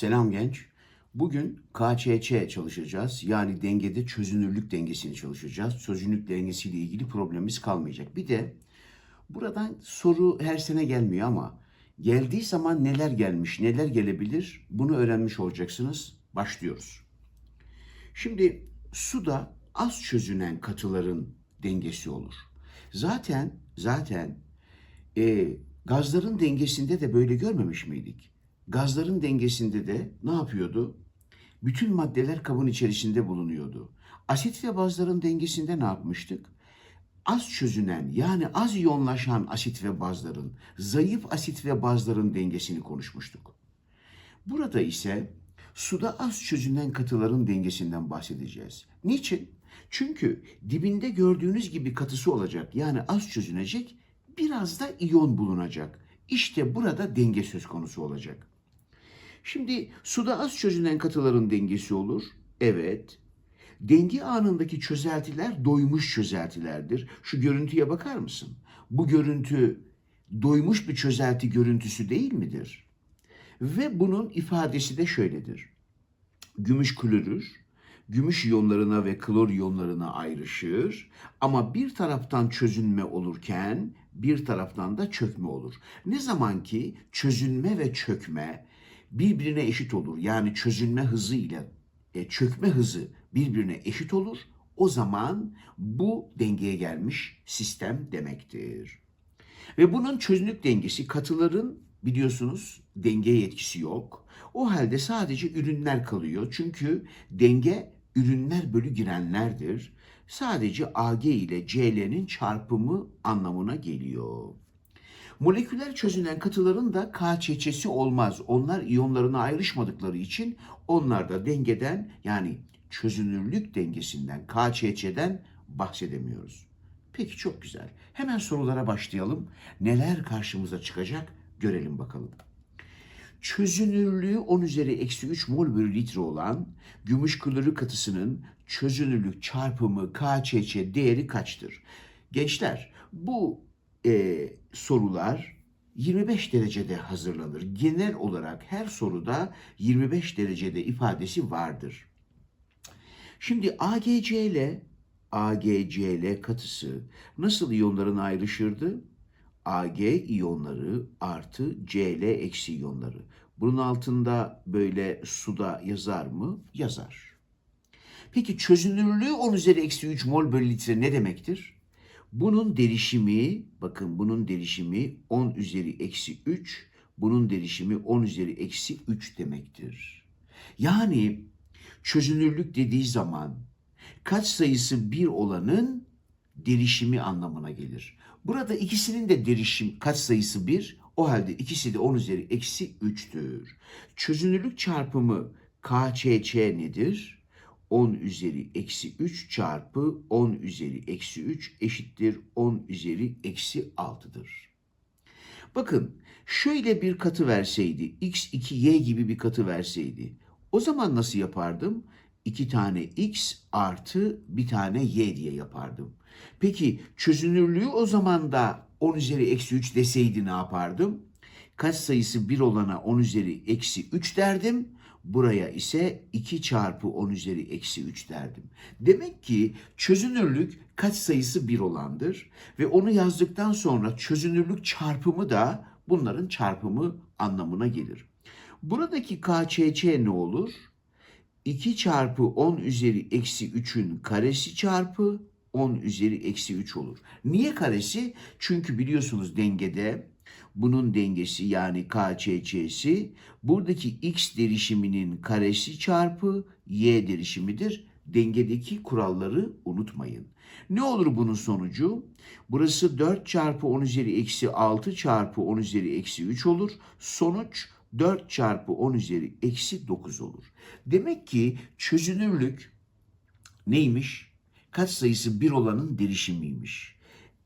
Selam genç. Bugün KÇÇ çalışacağız. Yani dengede çözünürlük dengesini çalışacağız. Çözünürlük dengesiyle ilgili problemimiz kalmayacak. Bir de buradan soru her sene gelmiyor ama geldiği zaman neler gelmiş, neler gelebilir bunu öğrenmiş olacaksınız. Başlıyoruz. Şimdi suda az çözünen katıların dengesi olur. Zaten zaten e, gazların dengesinde de böyle görmemiş miydik? Gazların dengesinde de ne yapıyordu? Bütün maddeler kabın içerisinde bulunuyordu. Asit ve bazların dengesinde ne yapmıştık? Az çözünen yani az iyonlaşan asit ve bazların, zayıf asit ve bazların dengesini konuşmuştuk. Burada ise suda az çözünen katıların dengesinden bahsedeceğiz. Niçin? Çünkü dibinde gördüğünüz gibi katısı olacak yani az çözünecek, biraz da iyon bulunacak. İşte burada denge söz konusu olacak. Şimdi suda az çözünen katıların dengesi olur. Evet. Denge anındaki çözeltiler doymuş çözeltilerdir. Şu görüntüye bakar mısın? Bu görüntü doymuş bir çözelti görüntüsü değil midir? Ve bunun ifadesi de şöyledir. Gümüş klorür, gümüş iyonlarına ve klor iyonlarına ayrışır ama bir taraftan çözünme olurken bir taraftan da çökme olur. Ne zaman ki çözünme ve çökme birbirine eşit olur. Yani çözünme hızı ile e, çökme hızı birbirine eşit olur. O zaman bu dengeye gelmiş sistem demektir. Ve bunun çözünürlük dengesi katıların biliyorsunuz dengeye etkisi yok. O halde sadece ürünler kalıyor. Çünkü denge ürünler bölü girenlerdir. Sadece Ag ile Cl'nin çarpımı anlamına geliyor. Moleküler çözünen katıların da KÇÇ'si olmaz. Onlar iyonlarına ayrışmadıkları için onlar da dengeden yani çözünürlük dengesinden, KÇÇ'den bahsedemiyoruz. Peki çok güzel. Hemen sorulara başlayalım. Neler karşımıza çıkacak görelim bakalım. Çözünürlüğü 10 üzeri eksi 3 mol bölü litre olan gümüş klorür katısının çözünürlük çarpımı KÇÇ değeri kaçtır? Gençler bu e, sorular 25 derecede hazırlanır. Genel olarak her soruda 25 derecede ifadesi vardır. Şimdi AgCl, AgCl katısı nasıl iyonlarına ayrışırdı? Ag iyonları artı Cl eksi iyonları. Bunun altında böyle suda yazar mı? Yazar. Peki çözünürlüğü 10 üzeri eksi 3 mol bölü litre ne demektir? Bunun derişimi, bakın bunun derişimi 10 üzeri eksi 3, bunun derişimi 10 üzeri eksi 3 demektir. Yani çözünürlük dediği zaman kaç sayısı 1 olanın derişimi anlamına gelir. Burada ikisinin de derişim kaç sayısı 1, o halde ikisi de 10 üzeri eksi 3'tür. Çözünürlük çarpımı KÇÇ nedir? 10 üzeri eksi 3 çarpı 10 üzeri eksi 3 eşittir 10 üzeri eksi 6'dır. Bakın şöyle bir katı verseydi x2y gibi bir katı verseydi o zaman nasıl yapardım? 2 tane x artı bir tane y diye yapardım. Peki çözünürlüğü o zaman da 10 üzeri eksi 3 deseydi ne yapardım? Kaç sayısı 1 olana 10 üzeri eksi 3 derdim. Buraya ise 2 çarpı 10 üzeri eksi 3 derdim. Demek ki çözünürlük kaç sayısı 1 olandır. Ve onu yazdıktan sonra çözünürlük çarpımı da bunların çarpımı anlamına gelir. Buradaki KÇÇ ne olur? 2 çarpı 10 üzeri eksi 3'ün karesi çarpı 10 üzeri eksi 3 olur. Niye karesi? Çünkü biliyorsunuz dengede bunun dengesi yani KÇÇ'si buradaki x derişiminin karesi çarpı y derişimidir. Dengedeki kuralları unutmayın. Ne olur bunun sonucu? Burası 4 çarpı 10 üzeri eksi 6 çarpı 10 üzeri eksi 3 olur. Sonuç 4 çarpı 10 üzeri eksi 9 olur. Demek ki çözünürlük neymiş? Kaç sayısı 1 olanın derişimiymiş.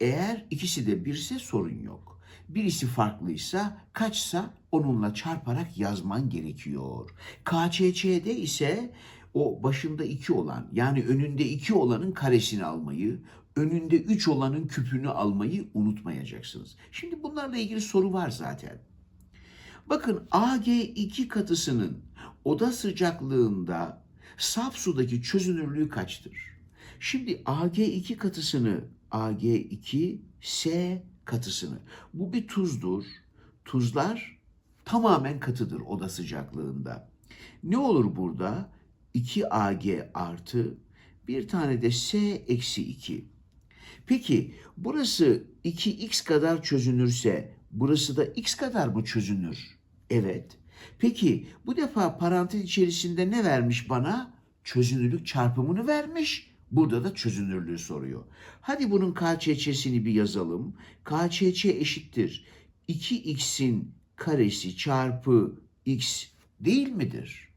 Eğer ikisi de birse sorun yok. Birisi farklıysa kaçsa onunla çarparak yazman gerekiyor. KÇÇ'de ise o başında 2 olan yani önünde 2 olanın karesini almayı, önünde 3 olanın küpünü almayı unutmayacaksınız. Şimdi bunlarla ilgili soru var zaten. Bakın Ag2 katısının oda sıcaklığında saf sudaki çözünürlüğü kaçtır? Şimdi Ag2 katısını Ag2 S katısını bu bir tuzdur. Tuzlar tamamen katıdır oda sıcaklığında. Ne olur burada? 2Ag artı bir tane de S eksi 2. Peki burası 2x kadar çözünürse burası da x kadar mı çözünür? Evet. Peki bu defa parantez içerisinde ne vermiş bana? Çözünürlük çarpımını vermiş. Burada da çözünürlüğü soruyor. Hadi bunun KÇÇ'sini bir yazalım. KÇÇ eşittir. 2x'in karesi çarpı x değil midir?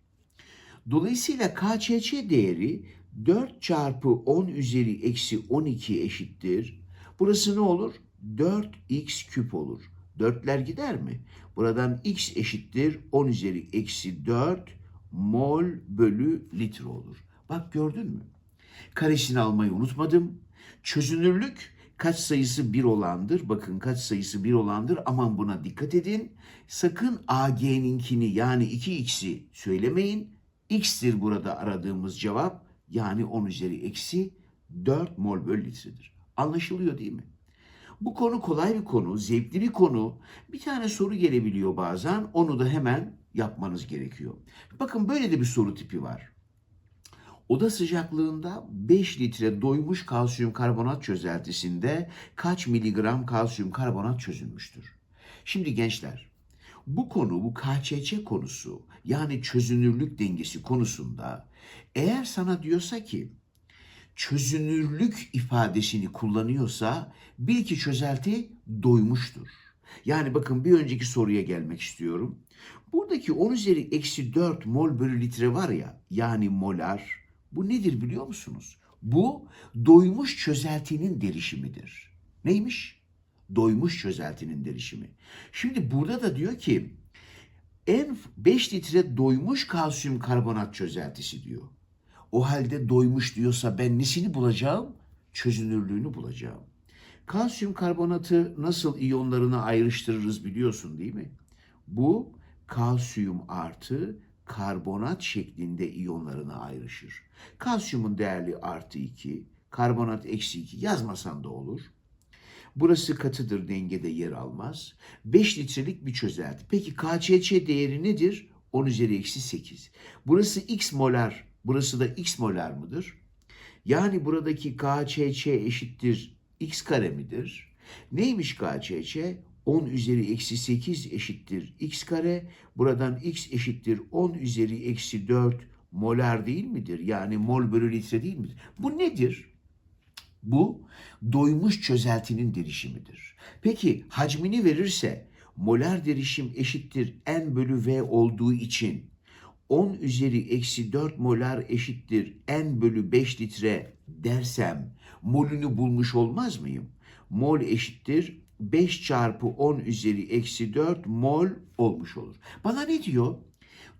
Dolayısıyla KÇÇ değeri 4 çarpı 10 üzeri eksi 12 eşittir. Burası ne olur? 4x küp olur. Dörtler gider mi? Buradan x eşittir 10 üzeri eksi 4 mol bölü litre olur. Bak gördün mü? Karesini almayı unutmadım. Çözünürlük kaç sayısı 1 olandır. Bakın kaç sayısı 1 olandır. Aman buna dikkat edin. Sakın AG'ninkini yani 2x'i söylemeyin. X'tir burada aradığımız cevap. Yani 10 üzeri eksi 4 mol bölü litredir. Anlaşılıyor değil mi? Bu konu kolay bir konu, zevkli bir konu. Bir tane soru gelebiliyor bazen. Onu da hemen yapmanız gerekiyor. Bakın böyle de bir soru tipi var. Oda sıcaklığında 5 litre doymuş kalsiyum karbonat çözeltisinde kaç miligram kalsiyum karbonat çözülmüştür? Şimdi gençler, bu konu, bu KÇÇ konusu yani çözünürlük dengesi konusunda eğer sana diyorsa ki çözünürlük ifadesini kullanıyorsa bil ki çözelti doymuştur. Yani bakın bir önceki soruya gelmek istiyorum. Buradaki 10 üzeri eksi 4 mol bölü litre var ya yani molar bu nedir biliyor musunuz? Bu doymuş çözeltinin derişimidir. Neymiş? Doymuş çözeltinin derişimi. Şimdi burada da diyor ki en 5 litre doymuş kalsiyum karbonat çözeltisi diyor. O halde doymuş diyorsa ben nesini bulacağım? Çözünürlüğünü bulacağım. Kalsiyum karbonatı nasıl iyonlarına ayrıştırırız biliyorsun değil mi? Bu kalsiyum artı karbonat şeklinde iyonlarına ayrışır. Kalsiyumun değerli artı 2, karbonat eksi 2 yazmasan da olur. Burası katıdır dengede yer almaz. 5 litrelik bir çözelti. Peki KÇÇ değeri nedir? 10 üzeri eksi 8. Burası x molar, burası da x molar mıdır? Yani buradaki KÇÇ eşittir x kare midir? Neymiş KÇÇ? 10 üzeri eksi 8 eşittir x kare. Buradan x eşittir 10 üzeri eksi 4 molar değil midir? Yani mol bölü litre değil midir? Bu nedir? Bu doymuş çözeltinin derişimidir. Peki hacmini verirse molar derişim eşittir n bölü v olduğu için 10 üzeri eksi 4 molar eşittir n bölü 5 litre dersem molünü bulmuş olmaz mıyım? Mol eşittir 5 çarpı 10 üzeri eksi 4 mol olmuş olur. Bana ne diyor?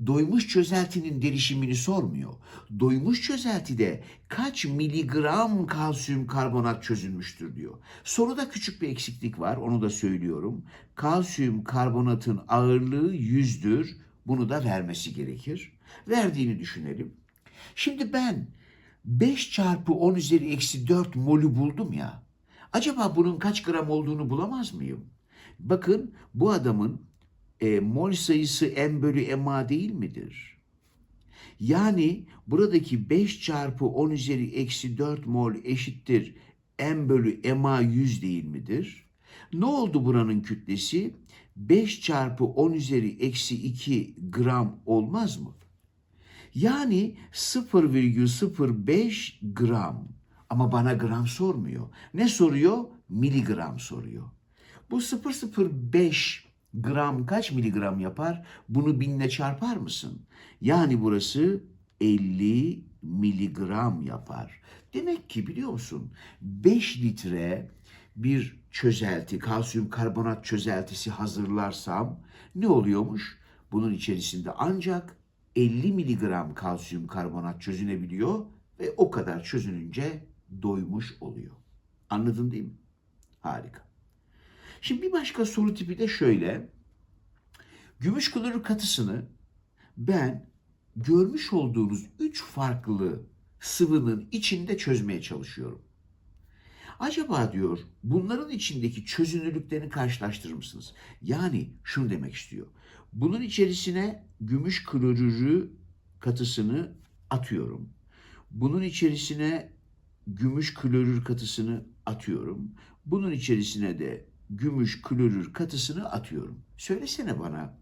Doymuş çözeltinin derişimini sormuyor. Doymuş çözeltide kaç miligram kalsiyum karbonat çözülmüştür diyor. Soruda küçük bir eksiklik var onu da söylüyorum. Kalsiyum karbonatın ağırlığı 100'dür. Bunu da vermesi gerekir. Verdiğini düşünelim. Şimdi ben 5 çarpı 10 üzeri eksi 4 molü buldum ya. Acaba bunun kaç gram olduğunu bulamaz mıyım? Bakın bu adamın e, mol sayısı m bölü ma değil midir? Yani buradaki 5 çarpı 10 üzeri eksi 4 mol eşittir m bölü ma 100 değil midir? Ne oldu buranın kütlesi? 5 çarpı 10 üzeri eksi 2 gram olmaz mı? Yani 0,05 gram. Ama bana gram sormuyor. Ne soruyor? Miligram soruyor. Bu 0,05 gram kaç miligram yapar? Bunu binle çarpar mısın? Yani burası 50 miligram yapar. Demek ki biliyor musun 5 litre bir çözelti, kalsiyum karbonat çözeltisi hazırlarsam ne oluyormuş? Bunun içerisinde ancak 50 miligram kalsiyum karbonat çözünebiliyor ve o kadar çözününce doymuş oluyor. Anladın değil mi? Harika. Şimdi bir başka soru tipi de şöyle. Gümüş klorür katısını ben görmüş olduğunuz üç farklı sıvının içinde çözmeye çalışıyorum. Acaba diyor bunların içindeki çözünürlüklerini karşılaştırır mısınız? Yani şunu demek istiyor. Bunun içerisine gümüş klorürü katısını atıyorum. Bunun içerisine gümüş klorür katısını atıyorum. Bunun içerisine de gümüş klorür katısını atıyorum. Söylesene bana.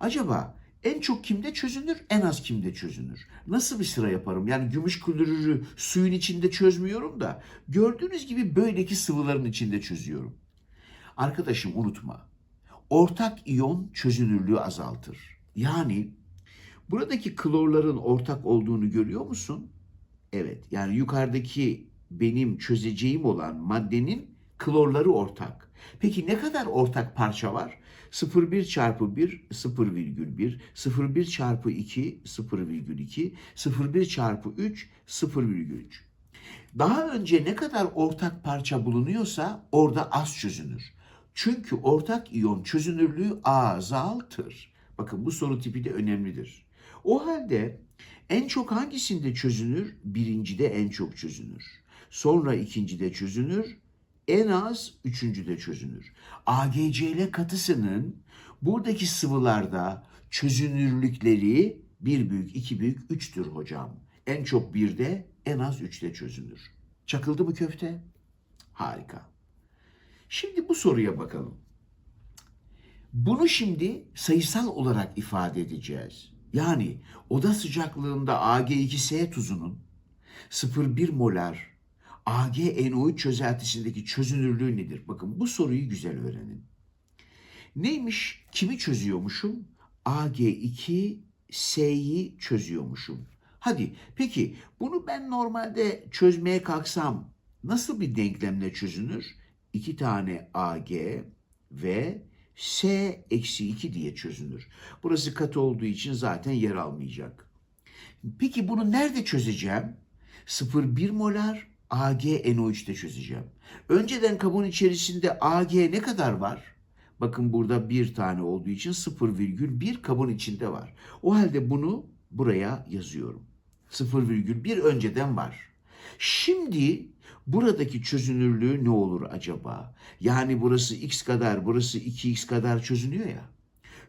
Acaba en çok kimde çözünür, en az kimde çözünür? Nasıl bir sıra yaparım? Yani gümüş klorürü suyun içinde çözmüyorum da gördüğünüz gibi böyleki sıvıların içinde çözüyorum. Arkadaşım unutma. Ortak iyon çözünürlüğü azaltır. Yani buradaki klorların ortak olduğunu görüyor musun? Evet. Yani yukarıdaki benim çözeceğim olan maddenin klorları ortak. Peki ne kadar ortak parça var? 0,1 çarpı 1 0,1, 0,1 çarpı 2 0,2, 0,1 çarpı 3 0,3. Daha önce ne kadar ortak parça bulunuyorsa orada az çözünür. Çünkü ortak iyon çözünürlüğü azaltır. Bakın bu soru tipi de önemlidir. O halde en çok hangisinde çözünür? Birincide en çok çözünür. Sonra ikincide çözünür. En az üçüncüde çözünür. AgCl katısının buradaki sıvılarda çözünürlükleri bir büyük, iki büyük, üçtür hocam. En çok birde, en az üçte çözünür. Çakıldı mı köfte? Harika. Şimdi bu soruya bakalım. Bunu şimdi sayısal olarak ifade edeceğiz. Yani oda sıcaklığında Ag2S tuzunun 0,1 molar AgNO3 çözeltisindeki çözünürlüğü nedir? Bakın bu soruyu güzel öğrenin. Neymiş? Kimi çözüyormuşum? Ag2S'yi çözüyormuşum. Hadi peki bunu ben normalde çözmeye kalksam nasıl bir denklemle çözünür? İki tane Ag ve S eksi 2 diye çözünür. Burası katı olduğu için zaten yer almayacak. Peki bunu nerede çözeceğim? 0,1 molar AgNO3'te çözeceğim. Önceden kabın içerisinde Ag ne kadar var? Bakın burada bir tane olduğu için 0,1 kabın içinde var. O halde bunu buraya yazıyorum. 0,1 önceden var. Şimdi buradaki çözünürlüğü ne olur acaba? Yani burası x kadar, burası 2x kadar çözünüyor ya.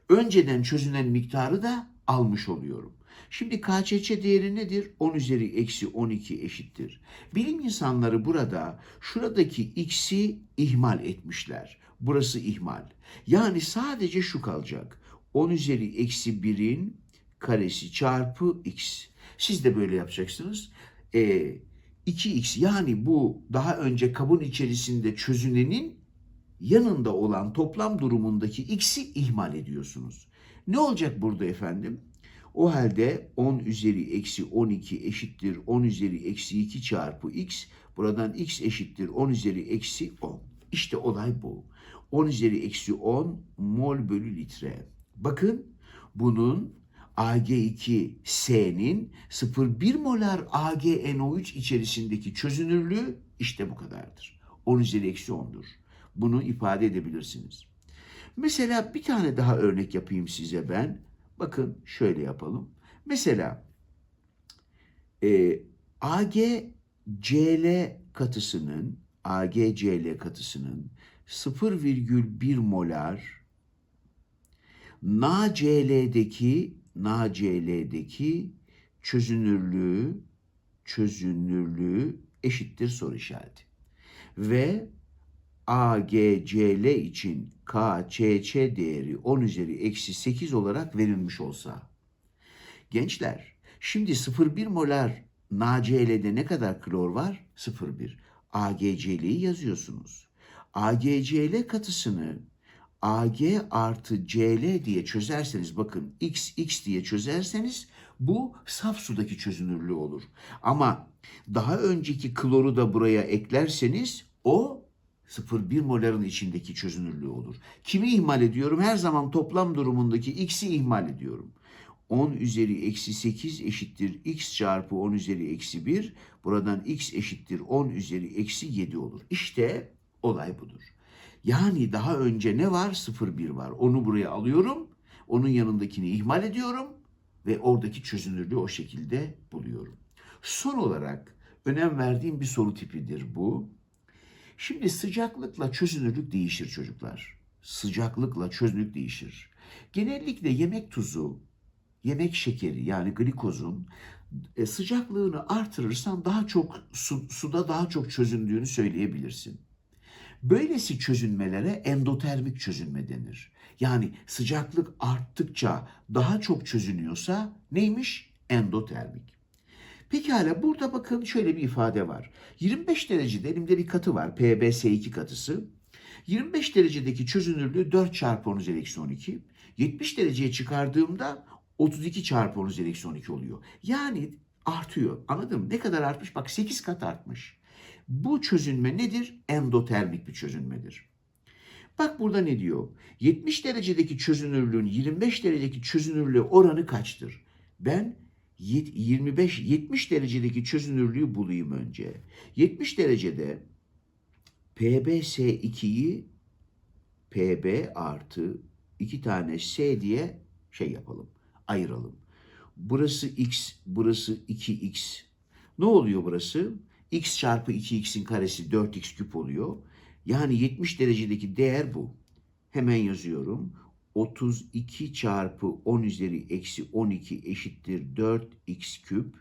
Önceden çözünen miktarı da almış oluyorum. Şimdi KÇÇ değeri nedir? 10 üzeri eksi 12 eşittir. Bilim insanları burada şuradaki x'i ihmal etmişler. Burası ihmal. Yani sadece şu kalacak. 10 üzeri eksi 1'in karesi çarpı x. Siz de böyle yapacaksınız. Ee, 2x yani bu daha önce kabın içerisinde çözünenin yanında olan toplam durumundaki x'i ihmal ediyorsunuz. Ne olacak burada efendim? O halde 10 üzeri eksi 12 eşittir 10 üzeri eksi 2 çarpı x. Buradan x eşittir 10 üzeri eksi 10. İşte olay bu. 10 üzeri eksi 10 mol bölü litre. Bakın bunun Ag2S'nin 0,1 molar AgNO3 içerisindeki çözünürlüğü işte bu kadardır. 10 üzeri eksi 10'dur. Bunu ifade edebilirsiniz. Mesela bir tane daha örnek yapayım size ben. Bakın şöyle yapalım. Mesela e, AgCl katısının AgCl katısının 0,1 molar NaCl'deki NaCl'deki çözünürlüğü çözünürlüğü eşittir soru işareti. Ve AGCL için KÇÇ değeri 10 üzeri eksi 8 olarak verilmiş olsa. Gençler şimdi 0,1 molar NaCl'de ne kadar klor var? 0,1. AgCl'yi yazıyorsunuz. AgCl katısını Ag artı Cl diye çözerseniz bakın x x diye çözerseniz bu saf sudaki çözünürlüğü olur. Ama daha önceki kloru da buraya eklerseniz o 0,1 moların içindeki çözünürlüğü olur. Kimi ihmal ediyorum? Her zaman toplam durumundaki x'i ihmal ediyorum. 10 üzeri eksi 8 eşittir x çarpı 10 üzeri eksi 1. Buradan x eşittir 10 üzeri eksi 7 olur. İşte olay budur. Yani daha önce ne var? 0,1 var. Onu buraya alıyorum. Onun yanındakini ihmal ediyorum. ve oradaki çözünürlüğü o şekilde buluyorum. Son olarak önem verdiğim bir soru tipidir bu. Şimdi sıcaklıkla çözünürlük değişir çocuklar. Sıcaklıkla çözünürlük değişir. Genellikle yemek tuzu, yemek şekeri yani glikozun e, sıcaklığını artırırsan daha çok su, suda daha çok çözündüğünü söyleyebilirsin. Böylesi çözünmelere endotermik çözünme denir. Yani sıcaklık arttıkça daha çok çözünüyorsa neymiş? Endotermik. Pekala burada bakın şöyle bir ifade var. 25 derecede elimde bir katı var. PbS2 katısı. 25 derecedeki çözünürlüğü 4 çarpı 10 üzeri eksi 12. 70 dereceye çıkardığımda 32 çarpı 10 üzeri eksi 12 oluyor. Yani artıyor. Anladın mı? Ne kadar artmış? Bak 8 kat artmış. Bu çözünme nedir? Endotermik bir çözünmedir. Bak burada ne diyor? 70 derecedeki çözünürlüğün 25 derecedeki çözünürlüğü oranı kaçtır? Ben 25 70 derecedeki çözünürlüğü bulayım önce. 70 derecede PbS2'yi Pb artı 2 tane S diye şey yapalım. Ayıralım. Burası x, burası 2x. Ne oluyor burası? X çarpı 2x'in karesi 4x küp oluyor. Yani 70 derecedeki değer bu. Hemen yazıyorum. 32 çarpı 10 üzeri eksi 12 eşittir 4x küp.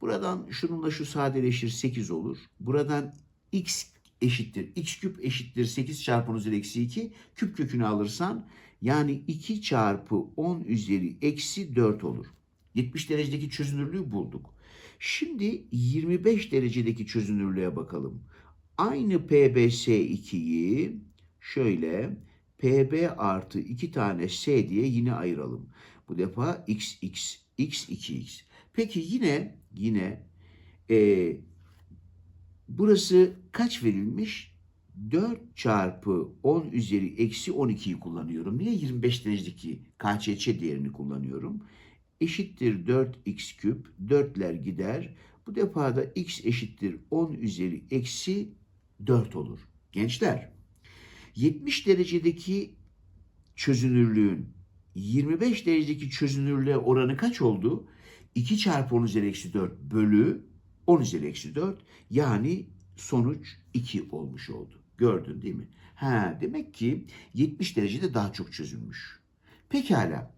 Buradan şununla şu sadeleşir 8 olur. Buradan x eşittir. x küp eşittir 8 çarpı 10 üzeri eksi 2. Küp kökünü alırsan yani 2 çarpı 10 üzeri eksi 4 olur. 70 derecedeki çözünürlüğü bulduk. Şimdi 25 derecedeki çözünürlüğe bakalım. Aynı PbS2'yi şöyle Pb artı 2 tane S diye yine ayıralım. Bu defa x, x, x, 2x. Peki yine yine e, burası kaç verilmiş? 4 çarpı 10 üzeri eksi 12'yi kullanıyorum. Niye 25 derecedeki KÇÇ değerini kullanıyorum? Eşittir 4x küp. 4'ler gider. Bu defa da x eşittir 10 üzeri eksi 4 olur. Gençler 70 derecedeki çözünürlüğün 25 derecedeki çözünürlüğe oranı kaç oldu? 2 çarpı 10 üzeri eksi 4 bölü 10 üzeri eksi 4 yani sonuç 2 olmuş oldu. Gördün değil mi? Ha, demek ki 70 derecede daha çok çözülmüş. Pekala.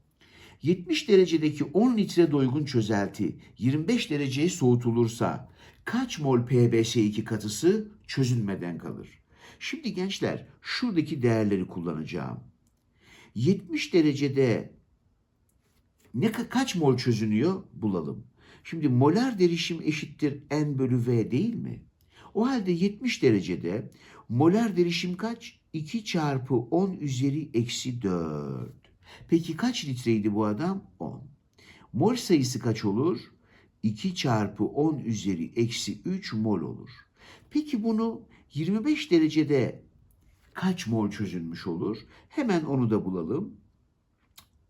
70 derecedeki 10 litre doygun çözelti 25 dereceye soğutulursa kaç mol PbS2 katısı çözünmeden kalır? Şimdi gençler şuradaki değerleri kullanacağım. 70 derecede ne kaç mol çözünüyor bulalım. Şimdi molar derişim eşittir N bölü V değil mi? O halde 70 derecede molar derişim kaç? 2 çarpı 10 üzeri eksi 4. Peki kaç litreydi bu adam? 10. Mol sayısı kaç olur? 2 çarpı 10 üzeri eksi 3 mol olur. Peki bunu 25 derecede kaç mol çözülmüş olur? Hemen onu da bulalım.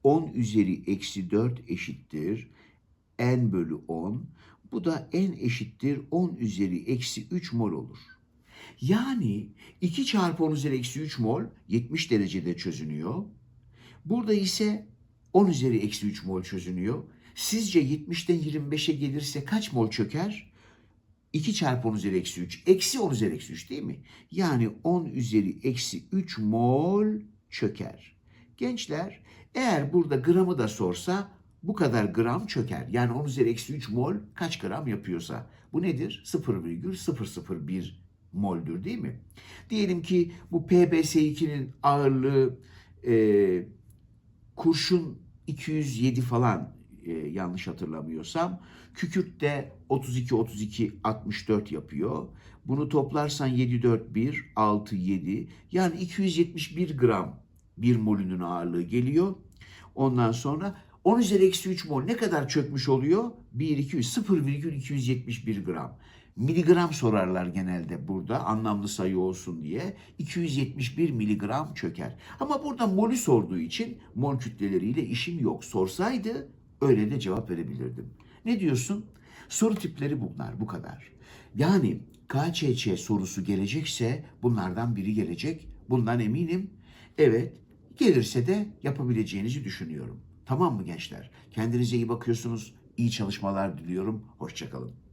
10 üzeri eksi 4 eşittir. N bölü 10. Bu da N eşittir 10 üzeri eksi 3 mol olur. Yani 2 çarpı 10 üzeri eksi 3 mol 70 derecede çözünüyor. Burada ise 10 üzeri eksi 3 mol çözünüyor. Sizce 70'ten 25'e gelirse kaç mol çöker? 2 çarpı 10 üzeri eksi 3. Eksi 10 üzeri eksi 3 değil mi? Yani 10 üzeri eksi 3 mol çöker. Gençler eğer burada gramı da sorsa bu kadar gram çöker. Yani 10 üzeri eksi 3 mol kaç gram yapıyorsa. Bu nedir? 0,001 moldür değil mi? Diyelim ki bu PbS2'nin ağırlığı e, kurşun 207 falan e, yanlış hatırlamıyorsam. Kükürt de 32 32 64 yapıyor. Bunu toplarsan 7 4 1 6 7 yani 271 gram bir molünün ağırlığı geliyor. Ondan sonra 10 üzeri eksi 3 mol ne kadar çökmüş oluyor? 1 2 3 0,271 gram. Miligram sorarlar genelde burada anlamlı sayı olsun diye. 271 miligram çöker. Ama burada molü sorduğu için mol kütleleriyle işim yok. Sorsaydı öyle de cevap verebilirdim. Ne diyorsun? Soru tipleri bunlar bu kadar. Yani KÇÇ sorusu gelecekse bunlardan biri gelecek. Bundan eminim. Evet gelirse de yapabileceğinizi düşünüyorum. Tamam mı gençler? Kendinize iyi bakıyorsunuz. İyi çalışmalar diliyorum. Hoşçakalın.